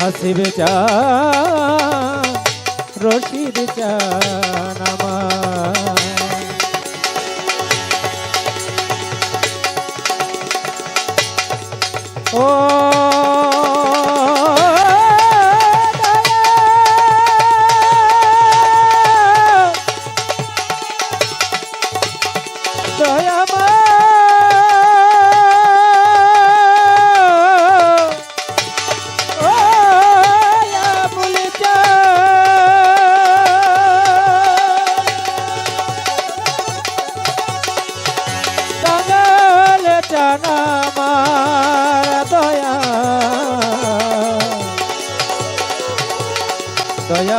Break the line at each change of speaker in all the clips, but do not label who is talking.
হাসিবে চান রশিদ চান আমার ও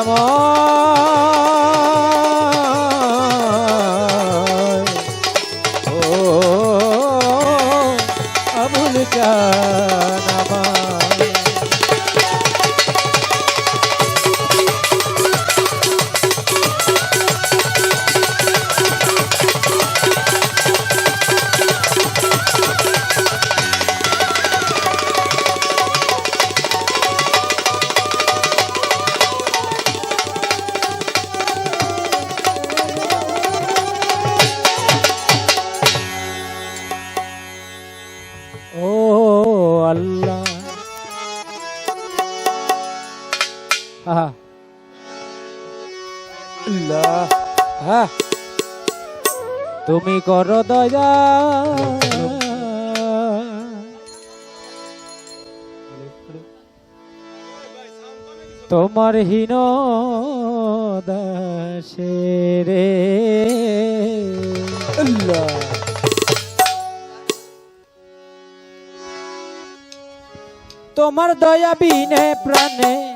amor. তুমি করো দয়া। তোমার হীন দাসে তোমার দয়া বিনে প্রাণে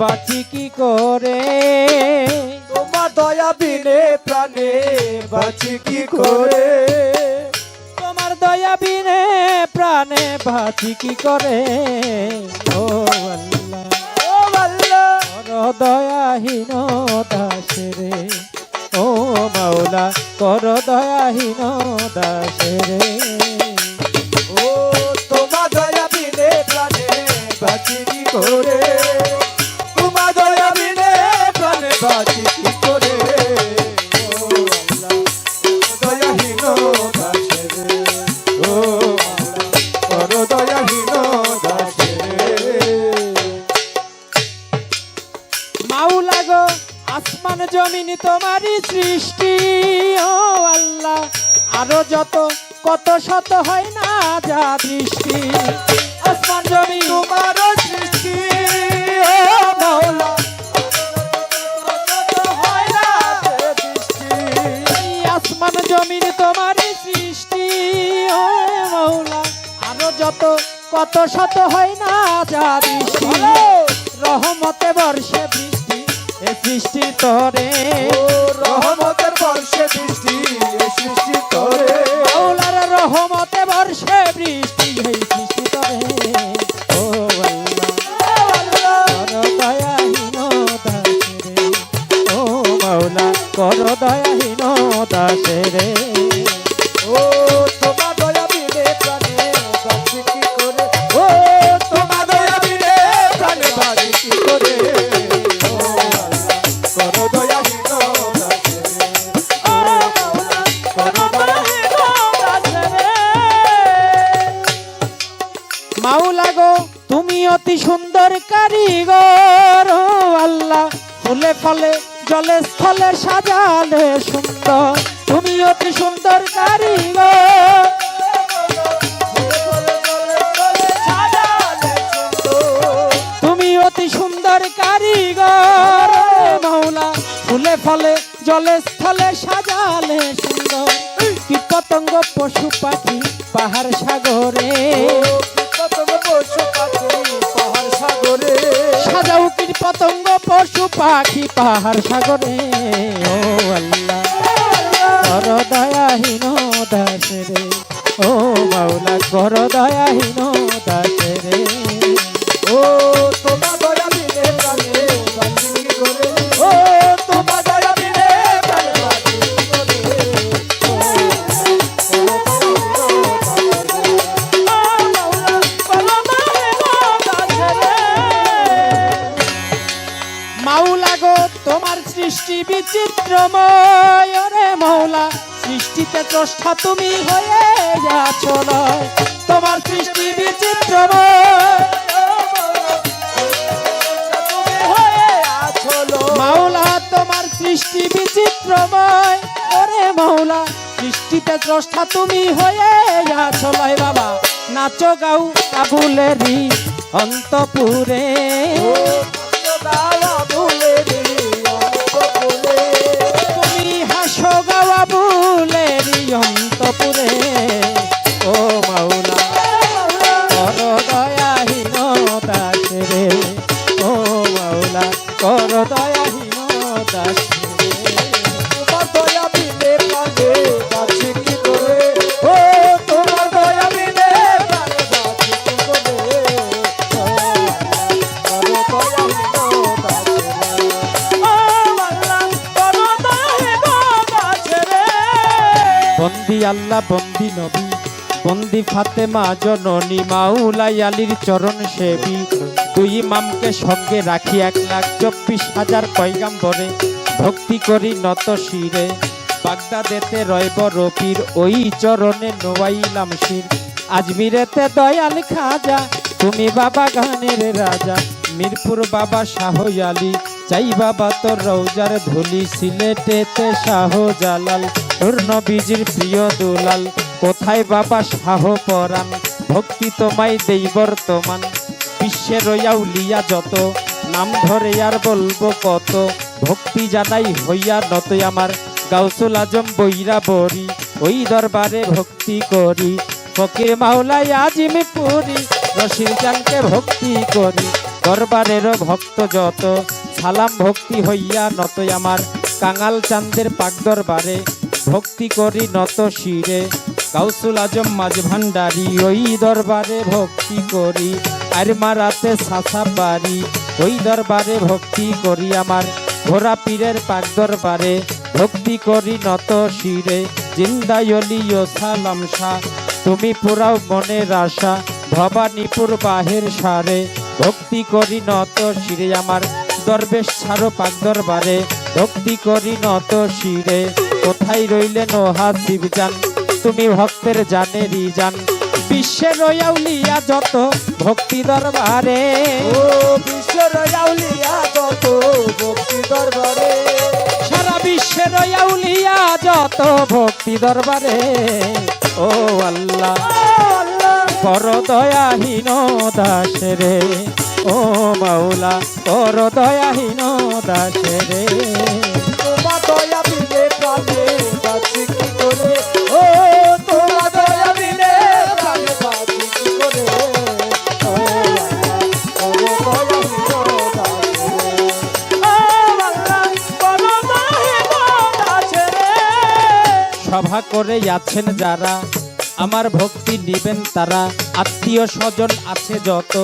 বাঁচি কি করে?
তোমার দয়া বিনে প্রাণে বাঁচি কি করে?
তোমার দয়া বিনে প্রাণে বাঁচি কি করে? ও আল্লাহ।
ও আল্লাহ।
কর দয়াহীন দাসে রে ও মাওলা কর দয়াহীন দাসে কত শত হয় না যা দৃষ্টি। রহমতে বর্ষে বৃষ্টি এ সৃষ্টি তরে।
রহমতের বর্ষে বৃষ্টি এ সৃষ্টি করে
মাওলার রহমতে বর্ষে বৃষ্টি এই সৃষ্টি তরে। ও কর দয়াহীন দাসে রে
সাজা
সাজাও কীট পতঙ্গ পশু পাখি পাহাড় সাগরে। ও আল্লাহ কর দয়াহীন দাসে রে। ও মাওলা কর দয়াহীন দাসে রে।
ও
স্রষ্টা তুমি হয়ে আছো লয় তোমার সৃষ্টি বিচিত্রময় মাওলা, তোমার সৃষ্টি বিচিত্রময় ওরে মাওলা, সৃষ্টিতে স্রষ্টা তুমি হয়ে আছো লয় বাবা। নাচো গাও আবুলেরি অন্তপুরে। অন্তপুরে
আল্লাহ
বন্দি নবী। বন্দি ফাতেমা জননী মাউলাই আলীর চরণ সেবী। দুই ইমামকে সঙ্গে রাখি এক লাখ চব্বিশ হাজার পয়গাম্বরে। ভক্তি করি নত শিরে। বাগদাদেতে রয়ব রফির ওই চরণে নোয়াইলাম শির। আজমিরেতে দয়াল খাজা, তুমি বাবা গানের রাজা। মিরপুর বাবা শাহ আলী, চাই বাবা তোর রৌজার ধুলি, সিলেটেতে শাহ জালাল। তোর নবীজির প্রিয় দুলাল, কোথায় বাবা শাহ পরাণ? ভক্তি তোমায় দেই বর্তমান বিশ্বের রয়াউলিয়া যত, নাম ধরে আর বলব কত, ভক্তি জানাই হইয়া নত আমার, গাউসুল আজম বইরা বরি ওই দরবারে ভক্তি করি, ফকির মাওলাই আজিমি পুরি রশির জানকে ভক্তি করি, দরবারের ভক্ত যত, সালাম ভক্তি হইয়া নত আমার, কাঙাল চান্দের পাক দরবারে ভক্তি করি নত শিরে। গাউসুল আজম মাঝ ভান্ডারি, ওই দরবারে ভক্তি করি। আর মারাতে সাসা বাড়ি ওই দরবারে ভক্তি করি আমার। ঘোড়া পীরের পাক দরবারে ভক্তি করি নত শিরে। জিন্দায়লিও সালাম শাহ, তুমি পুরাও মনের আশা, ভবানীপুর বাহের সারে। ভক্তি করি নত শিরে আমার, দরবেশ ছাড়ো পাক দরবারে। ভক্তি করি নত শিরে। কোথায় রইলে নোহা শিবজান তুমি ভক্তের জানেরই জান। বিশ্বের রয়াউলিয়া যত ভক্তি দরবারে।
ও বিশ্বের আউলিয়া যত ভক্তি দরবারে।
সারা বিশ্বের রয়াউলিয়া যত ভক্তি দরবারে। ও আল্লাহ কর দয়াহীন দাসরে ও মাওলা কর দয়াহীন দাসরে
দয়া
সভা করে আছেন যারা, আমার ভক্তি নিবেন তারা, আত্মীয় স্বজন আছে যত,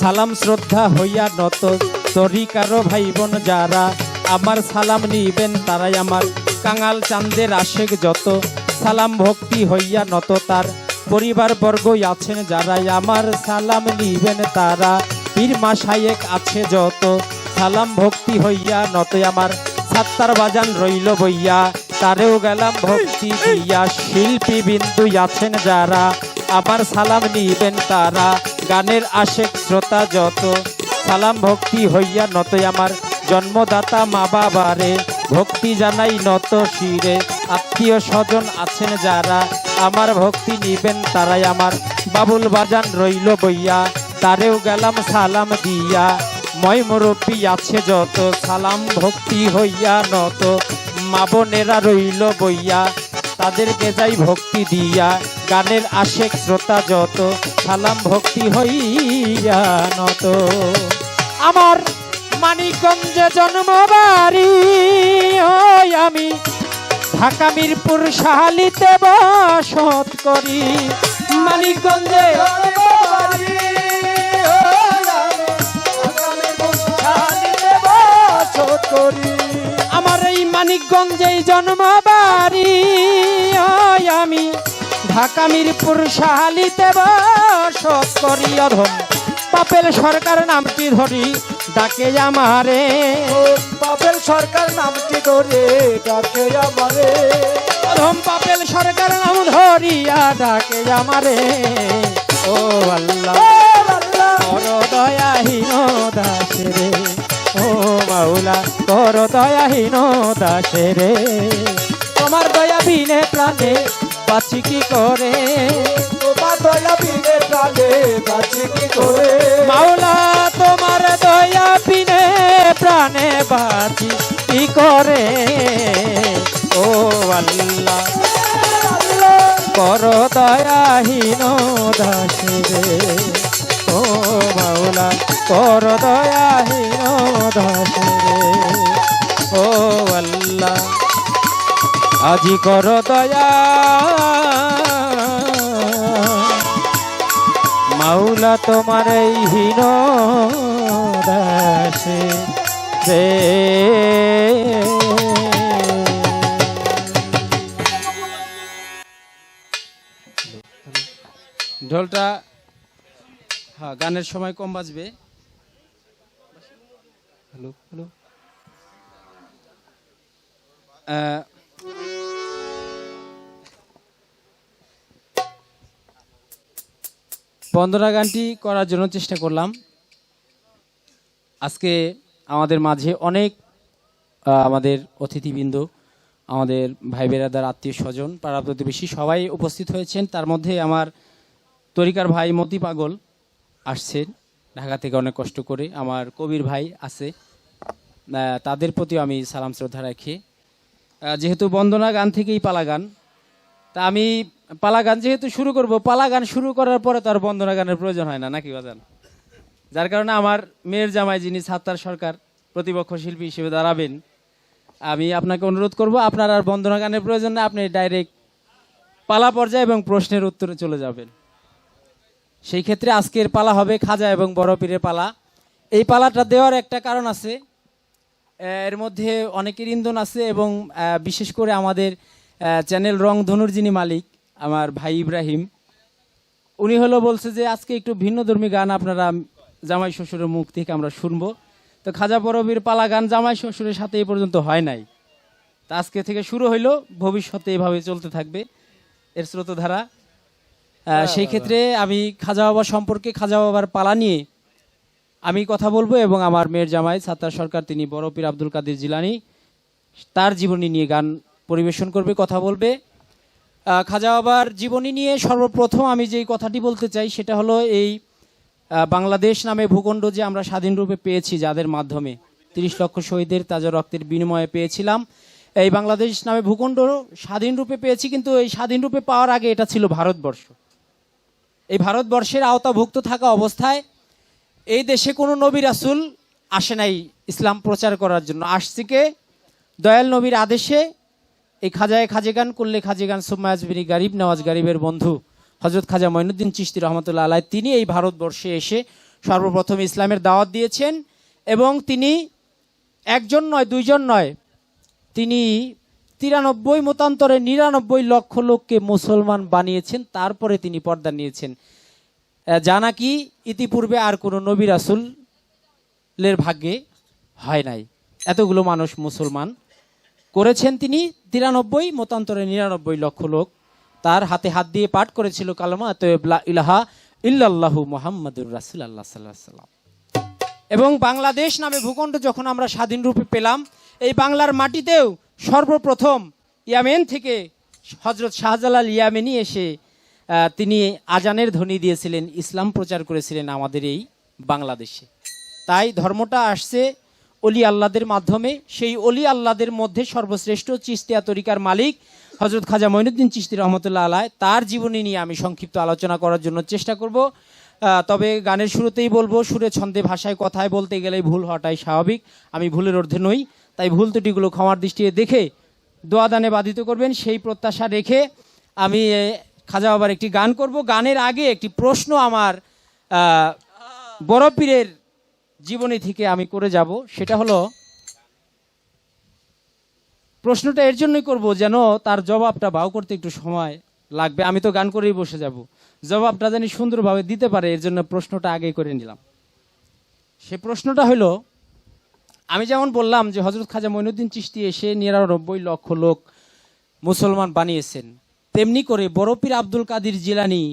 সালাম শ্রদ্ধা হইয়া নত তরিকারো ভাই বোন যারা, আমার সালাম নিবেন তারাই আমার কাঙাল চান্দের আশেক যত, সালাম ভক্তি হইয়া নত তার। পরিবার বর্গ আছেন যারাই, আমার সালাম নিবেন তারা। পীর মাসায়েক আছে যত, সালাম ভক্তি হইয়া নত আমার। সাত্তার বাজান রইল বইয়া, তারেও গেলাম ভক্তি দিয়া। শিল্পী বিন্দু আছেন যারা, আমার সালাম নিবেন তারা। গানের আশেক শ্রোতা যত, সালাম ভক্তি হইয়া নত আমার। জন্মদাতা মা বাবারে ভক্তি জানাই নত শিরে। আত্মীয় স্বজন আছেন যারা, আমার ভক্তি নিবেন তারাই আমার। বাবুল বাজান রইল বইয়া, তারেও গেলাম সালাম দিয়া। ময় মুরব্বী আছে যত, সালাম ভক্তি হইয়া নত। মা বোনেরা রইল বইয়া, তাদেরকে যাই ভক্তি দিয়া। গানের আশেক শ্রোতা যত, সালাম ভক্তি হইয়া নত। আমার মানিকগঞ্জে জন্মবাড়ি, ওই আমি ঢাকা মিরপুর শাহালিতে বসত করি। মানিকগঞ্জে। আমার এই মানিকগঞ্জেই জন্মবাড়ি, ওই আমি ঢাকা মিরপুর শাহালিতে বসত করি। অধম পাপেল সরকার নামটি ধরি। ডাকে আমারে।
পাপের সরকার নামটি ধরে ডাকে আমারে।
প্রথম পাপেল সরকার নাম ধরিয়া ডাকে আমারে। ও আল্লাহ কর দয়াহীন দাসরে ও মাওলা কর দয়াহীন দাসরে তোমার দয়া বিনে প্রাণে বাঁচি কি করে?
তোমার দয়া বিনে প্রাণে বাঁচি কি করে?
মাওলা দয়া বিনে প্রাণে বাঁচি, কি করে? ও আল্লাহ, কর দয়াহীন দাসরে ও মাওলা, কর দয়াহীন দাসরে ও আল্লাহ, আজি কর দয়া। মাওলা তোমার এই হীন রে। ঢোলটা হ্যাঁ গানের সময় কম বাজবে। Hello hello. বন্দনা গানটি করার জন্য চেষ্টা করলাম। আজকে আমাদের মাঝে অনেক আমাদের অতিথিবৃন্দ, আমাদের ভাই বেরাদার আত্মীয় স্বজন, পাড়া প্রতিবেশী সবাই উপস্থিত হয়েছেন। তার মধ্যে আমার তরিকার ভাই মতি পাগল আসছেন, ঢাকা থেকে অনেক কষ্ট করে। আমার কবির ভাই আছে তাদের প্রতিও আমি সালাম শ্রদ্ধা রাখি। যেহেতু বন্দনা গান থেকেই পালা গান, তা আমি পালা গান যেহেতু শুরু করব, পালা গান শুরু করার পরে তার বন্দনা গানের প্রয়োজন হয় না, নাকি বাজান? যার কারণে আমার মেয়ের জামাই যিনি সাত্তার সরকার, প্রতিপক্ষ শিল্পী হিসেবে দাঁড়াবেন, আমি আপনাকে অনুরোধ করব, আপনার আর বন্দনা গানের প্রয়োজন না আপনি ডাইরেক্ট পালা পর্যায়ে এবং প্রশ্নের উত্তরে চলে যাবেন। সেই ক্ষেত্রে আজকের পালা হবে খাজা এবং বড় পীরের পালা। এই পালাটা দেওয়ার একটা কারণ আছে এর মধ্যে অনেকের ইন্ধন আছে এবং বিশেষ করে আমাদের চ্যানেল রং ধনুর যিনি মালিক, আমার ভাই ইব্রাহিম, উনি হলো বলছে যে আজকে একটু ভিন্ন ধর্মী গান আপনারা জামাই শ্বশুরের মুখ থেকে আমরা শুনব। তো খাজা পরবীর পালা গান জামাই শ্বশুরের সাথে এই পর্যন্ত হয় নাই। তা আজকে থেকে শুরু হইল ভবিষ্যতে এভাবে চলতে থাকবে। এর স্রোতধারা। আহ, সেই ক্ষেত্রে আমি খাজা বাবা সম্পর্কে খাজা বাবার পালা নিয়ে আমি কথা বলব এবং আমার মেয়ের জামাই সাত্তার সরকার তিনি বড় পীর আব্দুল কাদের জিলানি তার জীবনী নিয়ে গান পরিবেশন করবে কথা বলবে। খাজা বাবার জীবনী নিয়ে সর্বপ্রথম আমি যেই কথাটি বলতে চাই সেটা হলো এই বাংলাদেশ নামে ভূখণ্ড যে আমরা স্বাধীন রূপে পেয়েছি যাদের মাধ্যমে তিরিশ লক্ষ শহীদের তাজা রক্তের বিনিময়ে পেয়েছিলাম, এই বাংলাদেশ নামে ভূখণ্ড স্বাধীন রূপে পেয়েছি, কিন্তু এই স্বাধীন রূপে পাওয়ার আগে এটা ছিল ভারতবর্ষ। এই ভারতবর্ষের আওতাভুক্ত থাকা অবস্থায় এই দেশে কোনো নবী রাসুল আসে নাই ইসলাম প্রচার করার জন্য। আসছে কে দয়াল নবীর আদেশে এই খাজায় খাজেগান করলে খাজেগান সুম্মায়াজবিনী গারিব, নওয়াজ গারিবের বন্ধু হজরত খাজা মঈনুদ্দিন চিশতি রহমতুল্লাহ আলাই তিনি এই ভারতবর্ষে এসে সর্বপ্রথম ইসলামের দাওয়াত দিয়েছেন এবং তিনি একজন নয়, দুইজন নয়, তিনি তিরানব্বই মতান্তরে নিরানব্বই লক্ষ লোককে মুসলমান বানিয়েছেন, তারপরে তিনি পর্দা নিয়েছেন। যা নাকি ইতিপূর্বে আর কোনো নবী রাসুলের ভাগ্যে হয় নাই। এতগুলো মানুষ মুসলমান করেছেন তিনি, তিরানব্বই মতান্তরে নিরানব্বই লক্ষ লোক তার হাতে হাত দিয়ে পাঠ করেছিল কালামা তৈবলা ইলাহা ইল্লাল্লাহু মোহাম্মদুর রাসুল আল্লাহ সাল্লাম এবং বাংলাদেশ নামে ভূখণ্ড যখন আমরা স্বাধীন রূপে পেলাম, এই বাংলার মাটিতেও সর্বপ্রথম ইয়ামেন থেকে হজরত শাহজালাল ইয়ামেনি এসে তিনি আজানের ধ্বনি দিয়েছিলেন, ইসলাম প্রচার করেছিলেন আমাদের এই বাংলাদেশে। তাই ধর্মটা আসছে অলি আল্লাদের মাধ্যমে, সেই অলি আল্লাদের মধ্যে সর্বশ্রেষ্ঠ চিস্তিয়া তরিকার মালিক হজরত খাজা মঈনুদ্দিন চিস্তি রহমতুল্লাহ আলাহ তার জীবনী নিয়ে আমি সংক্ষিপ্ত আলোচনা করার জন্য চেষ্টা করব। তবে গানের শুরুতেই বলব, সুরে ছন্দে ভাষায় কথায় বলতে গেলেই ভুল হওয়াটাই স্বাভাবিক। আমি ভুলের অর্ধে নই, তাই ভুল ত্রুটিগুলো ক্ষমার দৃষ্টিতে দেখে দোয়া দানে বাধিত করবেন। সেই প্রত্যাশা রেখে আমি খাজা বাবার একটি গান করব। গানের আগে একটি প্রশ্ন আমার বড় পীরের জীবনী থেকে আমি করে যাব, সেটা হলো, প্রশ্নটা এর জন্যই করব যেন তার জবাবটা বাউ করতে একটু সময় লাগবে। আমি তো গান করেই বসে যাব। জবাবটা জানি সুন্দরভাবে দিতে পারে, এর জন্য প্রশ্নটা আগে করে নিলাম। সে প্রশ্নটা হলো, আমি যেমন বললাম যে হজরত খাজা মঈনুদ্দিন চিশতি এসে নিরানব্বই লক্ষ লোক মুসলমান বানিয়েছেন, তেমনি করে বড়পীর আব্দুল কাদির জিলানি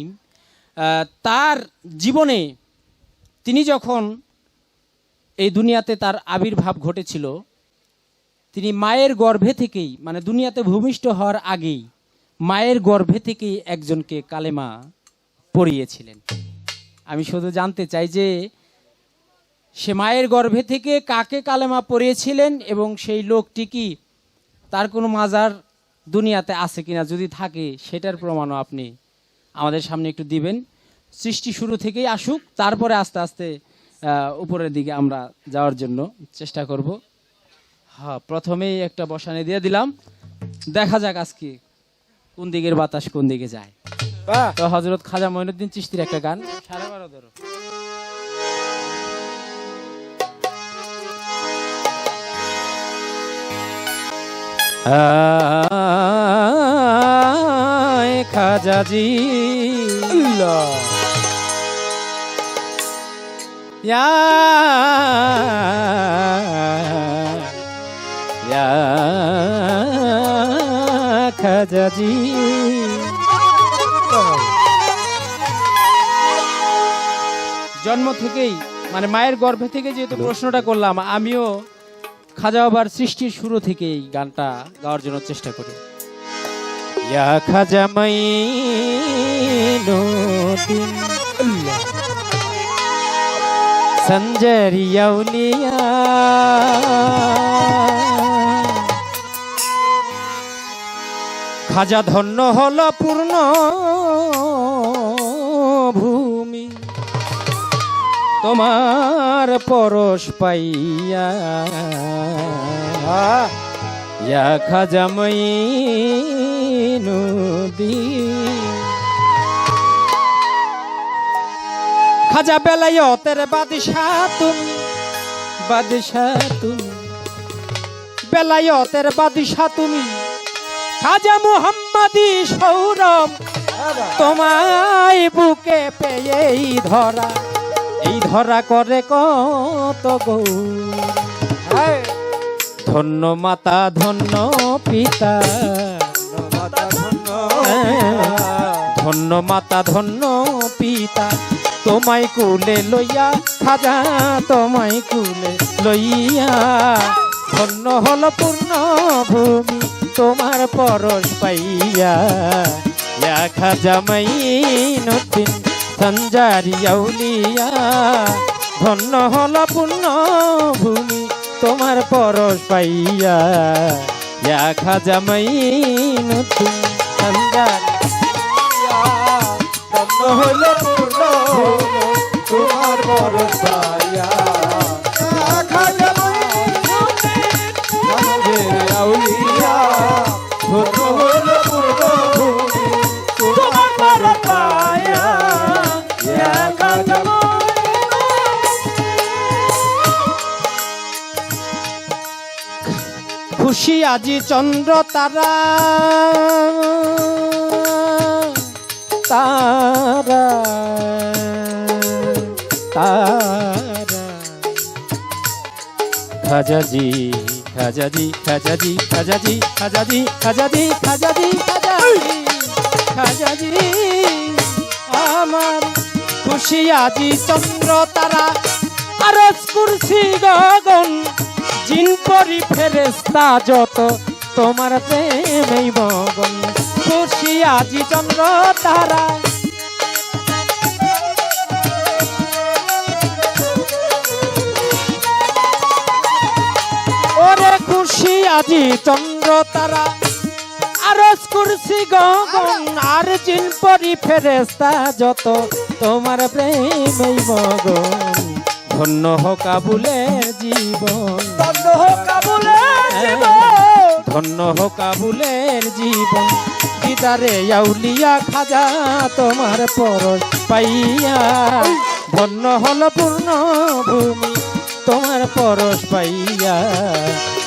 তার জীবনে তিনি যখন এই দুনিয়াতে তার আবির্ভাব ঘটেছিল। তিনি মায়ের গর্ভে থেকেই মানে দুনিয়াতে ভূমিষ্ঠ হওয়ার আগেই, মায়ের গর্ভে থেকেই একজনকে কালেমা পড়িয়েছিলেন। আমি শুধু জানতে চাই যে, সে মায়ের গর্ভে থেকে কাকে কালেমা পড়িয়েছিলেন এবং সেই লোকটি কি তার কোনো মাজার দুনিয়াতে আছে কিনা যদি থাকে, সেটার প্রমাণও আপনি আমাদের সামনে একটু দিবেন। সৃষ্টি শুরু থেকেই আসুক, তারপরে আস্তে আস্তে উপরের দিকে আমরা যাওয়ার জন্য চেষ্টা করব। হ্যাঁ প্রথমেই একটা বসানে দিয়ে দিলাম। দেখা যাক আজকে কোন দিকের বাতাস কোন দিকে যায়। তো হজরত খাজা মঈনুদ্দিন চিস্তির একটা গান। সাড়ে বারো ধরো। খাজাজি।
আল্লাহ।
ইয়া ইয়া খাজাজি জন্ম থেকেই মানে মায়ের গর্ভে থেকে যেহেতু প্রশ্নটা করলাম আমিও খাজা বাবার সৃষ্টির শুরু থেকেই গানটা গাওয়ার জন্য চেষ্টা করি। ইয়া খাজা
আল্লাহ
সঞ্জরিয়াউলিয়া খাজা ধন্য হল পূর্ণ ভূমি তোমার পরশ পাইয়া ইয়া খাজা মঈনুদ্দিন খাজা বেলায়তের বাদশাহ তুমি বাদশাহ তুমি। বেলায়তের বাদশাহ তুমি। খাজা মুহাম্মাদি সৌরভ তোমায় বুকে পেয়ে এই ধরা এই ধরা করে কত গৌ। ধন্য মাতা ধন্য পিতা।
মাতা ধন্য
ধন্য মাতা ধন্য পিতা। তোমায় কুলে লইয়া, খাজা তোমায় কুলে লইয়া। ধন্য হল পূর্ণ ভূমি তোমার পরশ পাইয়া। ইয়া খাজা মাইনুদ্দিন, সঞ্জারি আউলিয়া। ধন্য হল পূর্ণ ভূমি তোমার পরশ পাইয়া। ইয়া খাজা মাইনুদ্দিন, সঞ্জারি
ধন্য হল পূর্ণ তোমার বড় পায়া খাজা আমাদের আউলিয়া। ধন্য হল পূর্ণ তোমার বড় পায়া
খুশি আজি চন্দ্র তারা তারা। তারা। খাজাজি খাজাজি খাজাজি খাজাজি খাজাজি খাজাজি খাজাজি খাজাজি আমার খুশি আজি চন্দ্র তারা আরস কুরসি গগন। জিন পরি ফেরেস্তা যত, তোমার প্রেমেই মগন। খুশি আজি চন্দ্র তারা খুশি আজি চন্দ্র তারা আরস কুরসি গগন আর জিন পরি ফেরেস্তা যত। তোমার প্রেমেই মগন ধন্য হোক কাবুলের জীবন।
ধন্য হোক কাবুলের জীবন।
ধন্য হোক কাবুলের জীবন। দিদারে আউলিয়া খাজা তোমার পরশ পাইয়া। ধন্য হল পূর্ণ ভূমি তোমার পরশ পাইয়া।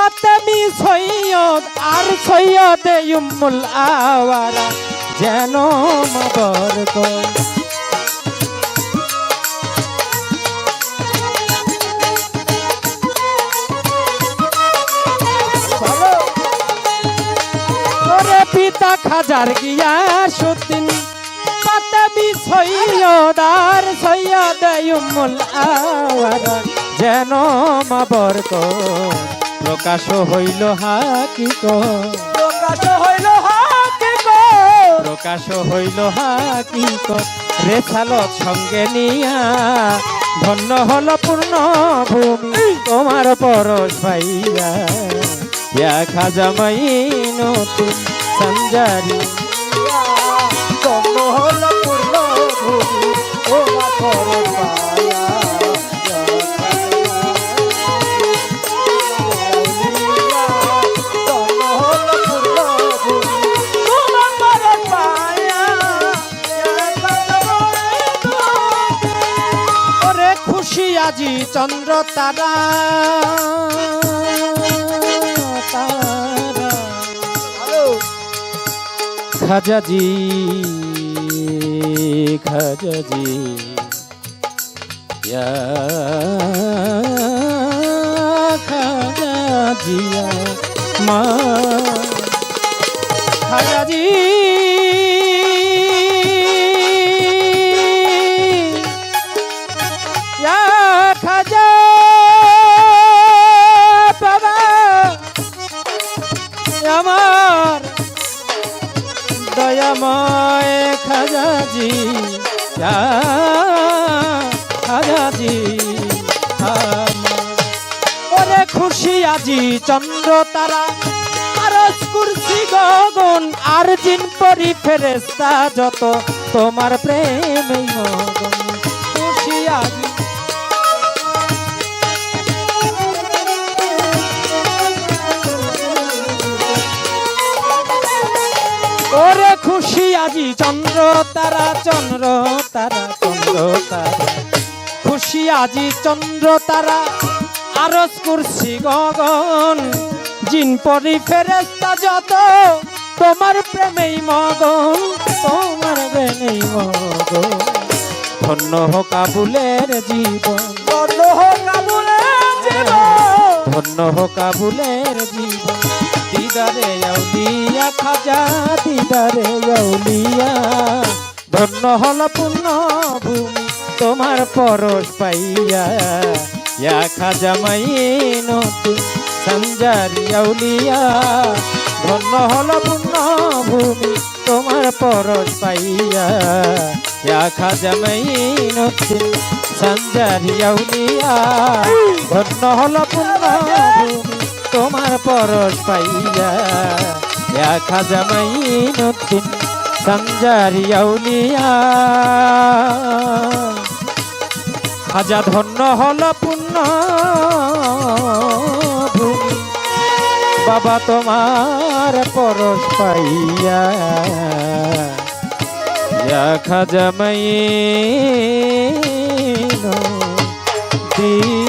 ফাতেমি সৈয়দ, আর সৈয়দ উম্মুল আওয়ারা, যেন মবর কর
ভালো।
ওরে পিতা খাজার গিয়া সুদ্দিন পাতাবি সৈয়দার সৈয়দ উম্মুল আওয়ারা, যেন মাবর প্রকাশ হইল হাকিক
প্রকাশ হইল হাকে গো
প্রকাশ হইল হাকিক রেছালত সঙ্গে নিয়া ধন্য হল পূর্ণ ভূমি। তোমার পরশ ভাইয়া ইয়া খাজা মাইনতুন সঞ্জারি
কর্ণ হল
আজি চন্দ্র তারা খাজাজি খাজাজি। খাজাজিয়া মা। খাজাজি। ইয়া খাজাজি ওরে খুশি আজি চন্দ্র তারা। আরস কুরসি গগন, আর জিন পরি ফেরেস্তা যত। তোমার প্রেম খুশি আজি ওরে খুশি আজি চন্দ্র তারা চন্দ্র তারা চন্দ্র তারা। খুশি আজি চন্দ্র তারা আরস কুরসি গগন। জিন পরি ফেরেস্তা যত তোমার প্রেমেই মগন তোমার প্রেমেই মগন। ধন্য হোক কাবুলের জীবন
কর্ণ হল কাবুলে জীবন।
ধন্য হোক কাবুলের জীবন। দিদারে আউলিয়া খাজা দিদারে আউলিয়া ধন্য হল পূর্ণ ভূমি তোমার পরশ পাইয়া। ইয়া খাজা মাইনতি সঞ্জারি আউলিয়া ধন্য হল পূর্ণ ভূমি তোমার পরশ পাইয়া। ইয়া খাজা মাইনতি সঞ্জারি আউলিয়া ধন্য হল পূর্ণ ভূমি পরশ পাইয়া ইয়া খাজা মাইনুদ্দিন সঞ্জারি আউলিয়া খাজা ধন্য হল পূর্ণ বাবা তোমার পরশ পাইয়া ইয়া খাজা মাইনুদ্দিন জয়